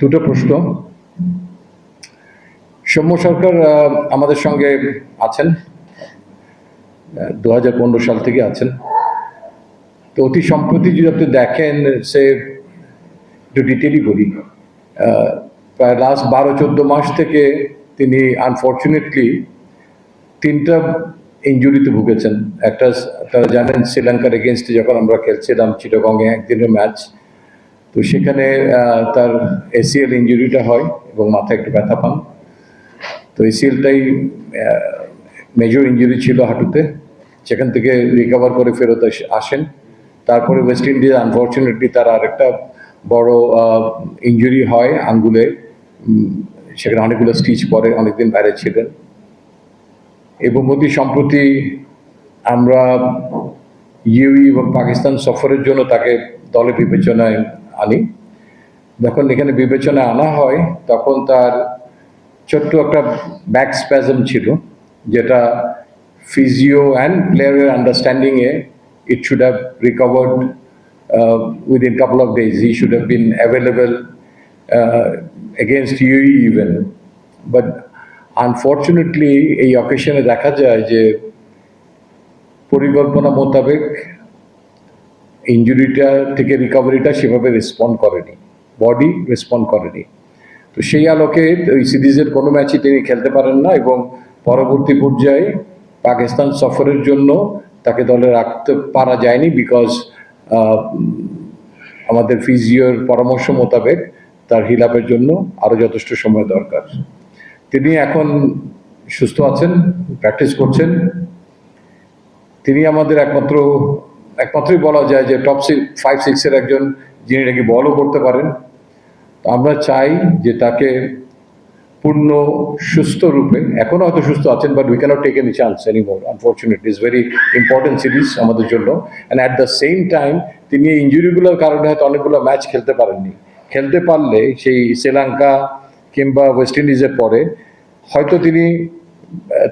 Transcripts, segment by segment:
দুটো প্রশ্ন। সৌম্য সরকার আমাদের সঙ্গে আছেন। দু হাজার পনেরো সাল থেকে আছেন। তো অতি সম্প্রতি যদি আপনি দেখেন, সে একটু ডিটেলই বলি। প্রায় লাস্ট বারো চোদ্দ মাস থেকে তিনি আনফর্চুনেটলি তিনটা ইঞ্জুরিতে ভুগেছেন। একটা, আপনারা জানেন, শ্রীলঙ্কার এগেনস্টে যখন আমরা খেলছিলাম চিটাগংয়ে একদিনের ম্যাচ তো সেখানে তার এসিএল ইঞ্জুরিটা হয় এবং মাথায় একটু ব্যথা পান। তো এসিএলটাই মেজর ইঞ্জুরি ছিল হাঁটুতে। সেখান থেকে রিকভার করে ফেরত আস- আসেন। তারপরে ওয়েস্ট ইন্ডিজ আনফর্চুনেটলি তার আরেকটা বড় ইঞ্জুরি হয় আঙ্গুলে। সেখানে অনেকগুলো স্টিচ পরে, অনেকদিন বাইরে ছিলেন। এবং অতি সম্প্রতি আমরা ইউই এবং পাকিস্তান সফরের জন্য তাকে দলে বিবেচনায় আনি যখন এখানে বিবেচনায় আনা হয়, তখন তার ছোট্ট একটা ব্যাক স্প্যাজম ছিল, যেটা ফিজিও অ্যান্ড প্লেয়ারের আন্ডারস্ট্যান্ডিংয়ে it should have recovered within couple of days he should have been available against UAE even but unfortunately এই অকেশনে দেখা যায় যে পরিকল্পনা মোতাবেক ইঞ্জুরিটা থেকে রিকভারিটা সেভাবে রেসপন্ড করেনি বডি রেসপন্ড করেনি। তো সেই আলোকে ওই সিরিজের কোনো ম্যাচই তিনি খেলতে পারেন না এবং পরবর্তী পর্যায়ে পাকিস্তান সফরের জন্য তাকে দলে রাখতে পারা যায়নি বিকজ আমাদের ফিজিওর পরামর্শ মোতাবেক তার হিলাপের জন্য আরও যথেষ্ট সময় দরকার। তিনি এখন সুস্থ আছেন প্র্যাকটিস করছেন। তিনি আমাদের একমাত্র একমাত্রই বলা যায় যে টপ সিক্স ফাইভ সিক্সের একজন যিনি নাকি বলও করতে পারেন। আমরা চাই যে তাকে পূর্ণ, সুস্থ রূপে, এখনও হয়তো সুস্থ আছেন but we cannot take any chance any more unfortunate is very important series আমাদের জন্য। And at the same time তিনি এই ইঞ্জুরিগুলোর কারণে হয়তো অনেকগুলো ম্যাচ খেলতে পারেননি। খেলতে পারলে সেই শ্রীলঙ্কা কিংবা ওয়েস্ট ইন্ডিজের পরে হয়তো তিনি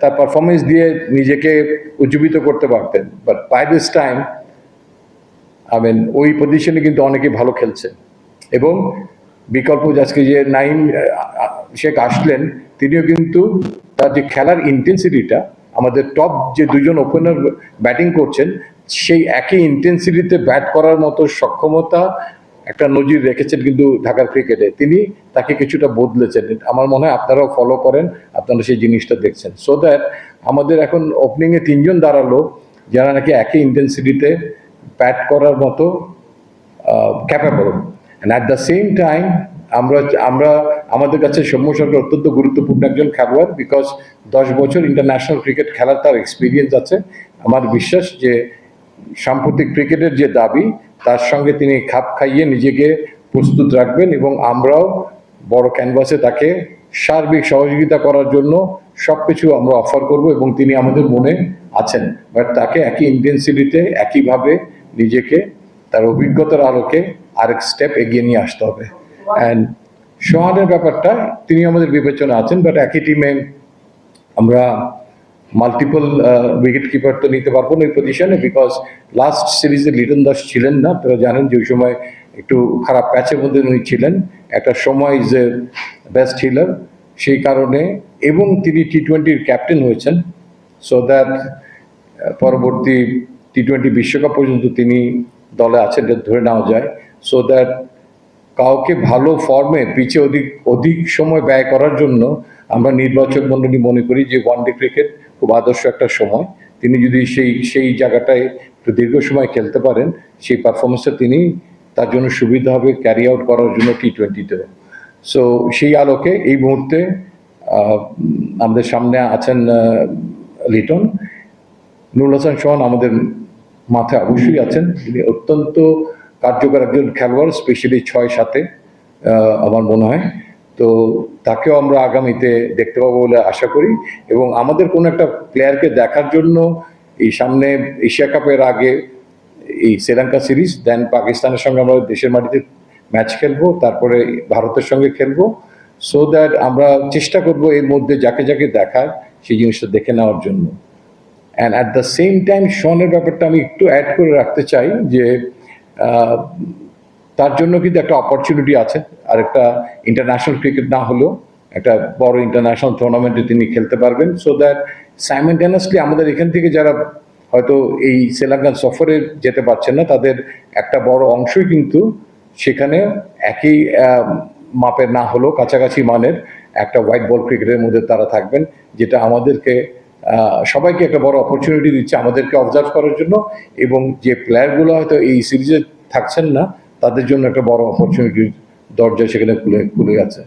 তার পারফরমেন্স দিয়ে নিজেকে উজ্জীবিত করতে পারতেন। But by this time I mean ওই পজিশনে কিন্তু অনেকেই ভালো খেলছে। এবং বিকল্প আজকে যে নাইম শেখ আসলেন, তিনিও কিন্তু তার যে খেলার ইন্টেন্সিটিটা আমাদের টপ যে দুজন ওপেনার ব্যাটিং করছেন, সেই একই ইন্টেন্সিটিতে ব্যাট করার মতো সক্ষমতা একটা নজির রেখেছেন কিন্তু ঢাকার ক্রিকেটে তিনি তাকে কিছুটা বদলেছেন। আমার মনে হয় আপনারাও ফলো করেন, আপনারা সেই জিনিসটা দেখছেন। সো দ্যাট আমাদের এখন ওপেনিংয়ে তিনজন দাঁড়াল, যারা নাকি একই ইন্টেন্সিটিতে ব্যাট করার মতো capable and at the same time আমরা আমরা, আমাদের কাছে সৌম্য সরকার অত্যন্ত গুরুত্বপূর্ণ একজন খেলোয়াড় বিকজ দশ বছর ইন্টারন্যাশনাল ক্রিকেট খেলার তার এক্সপিরিয়েন্স আছে। আমার বিশ্বাস যে সাম্প্রতিক ক্রিকেটের যে দাবি, তার সঙ্গে তিনি খাপ খাইয়ে নিজেকে প্রস্তুত রাখবেন এবং আমরাও বড় ক্যানভাসে তাকে সার্বিক সহযোগিতা করার জন্য সব কিছু আমরা অফার করব এবং তিনি আমাদের মনে আছেন। বাট তাকে একই ইন্টেন্সিটিতে একইভাবে নিজেকে, তার অভিজ্ঞতার আলোকে আরেক স্টেপ এগিয়ে নিয়ে আসতে হবে। অ্যান্ড সোহানের ব্যাপারটা, তিনি আমাদের বিবেচনা আছেন বাট একই টিমে আমরা মাল্টিপল উইকেট কিপার তো নিতে পারব না ওই পজিশনে বিকজ লাস্ট সিরিজে লিটন দাস ছিলেন না। আপনারা জানেন যে ওই সময় একটু খারাপ প্যাচের মধ্যে উনি ছিলেন। একটা সময় ইজ এ বেস্ট হিলার সেই কারণে এবং তিনি টি টোয়েন্টির ক্যাপ্টেন হয়েছেন। সো দ্যাট পরবর্তী টি টোয়েন্টি বিশ্বকাপ পর্যন্ত তিনি দলে আছেন ধরে নেওয়া যায়। সো দ্যাট কাউকে ভালো ফর্মে পিচে অধিক অধিক সময় ব্যয় করার জন্য আমরা নির্বাচক মণ্ডলী মনে করি যে ওয়ান ডে ক্রিকেট খুব আদর্শ একটা সময়। তিনি যদি সেই সেই জায়গাটায় একটু দীর্ঘ সময় খেলতে পারেন, সেই পারফরমেন্সটা তিনি তার জন্য সুবিধা হবে ক্যারি আউট করার জন্য টি টোয়েন্টিতেও সো সেই আলোকে এই মুহূর্তে আমাদের সামনে আছেন লিটন। নুরুল হাসান সোহান আমাদের মাথায় অবশ্যই আছেন। তিনি অত্যন্ত কার্যকর একজন খেলোয়াড় স্পেশালি ছয় সাথে আমার মনে হয়। তো তাকেও আমরা আগামীতে দেখতে পাবো বলে আশা করি। এবং আমাদের কোনো একটা প্লেয়ারকে দেখার জন্য এই সামনে এশিয়া কাপের আগে এই শ্রীলঙ্কা সিরিজ দেন পাকিস্তানের সঙ্গে আমরা দেশের মাটিতে ম্যাচ খেলব, তারপরে ভারতের সঙ্গে খেলব। সো দ্যাট আমরা চেষ্টা করব এর মধ্যে যাকে যাকে দেখার, সেই জিনিসটা দেখে নেওয়ার জন্য। And at the same time শনের ব্যাপারটা আমি একটু অ্যাড করে রাখতে চাই যে তার জন্য কিন্তু একটা অপরচুনিটি আছে। আর একটা ইন্টারন্যাশনাল ক্রিকেট না হলেও একটা বড় ইন্টারন্যাশনাল টুর্নামেন্টে তিনি খেলতে পারবেন। সো দ্যাট সাইমেন্টেনাসলি আমাদের এখান থেকে যারা হয়তো এই শ্রীলঙ্কান সফরে যেতে পারছেন না, তাদের একটা বড় অংশই কিন্তু সেখানে একই মাপের না হলেও কাছাকাছি মানের একটা হোয়াইট বল ক্রিকেটের মধ্যে তারা থাকবেন, যেটা আমাদেরকে সবাইকে একটা বড় অপরচুনিটি দিচ্ছে আমাদেরকে অবজার্ভ করার জন্য এবং যে প্লেয়ারগুলো হয়তো এই সিরিজে থাকছেন না, তাদের জন্য একটা বড় অপরচুনিটির দরজা সেখানে খুলে খুলে আছে।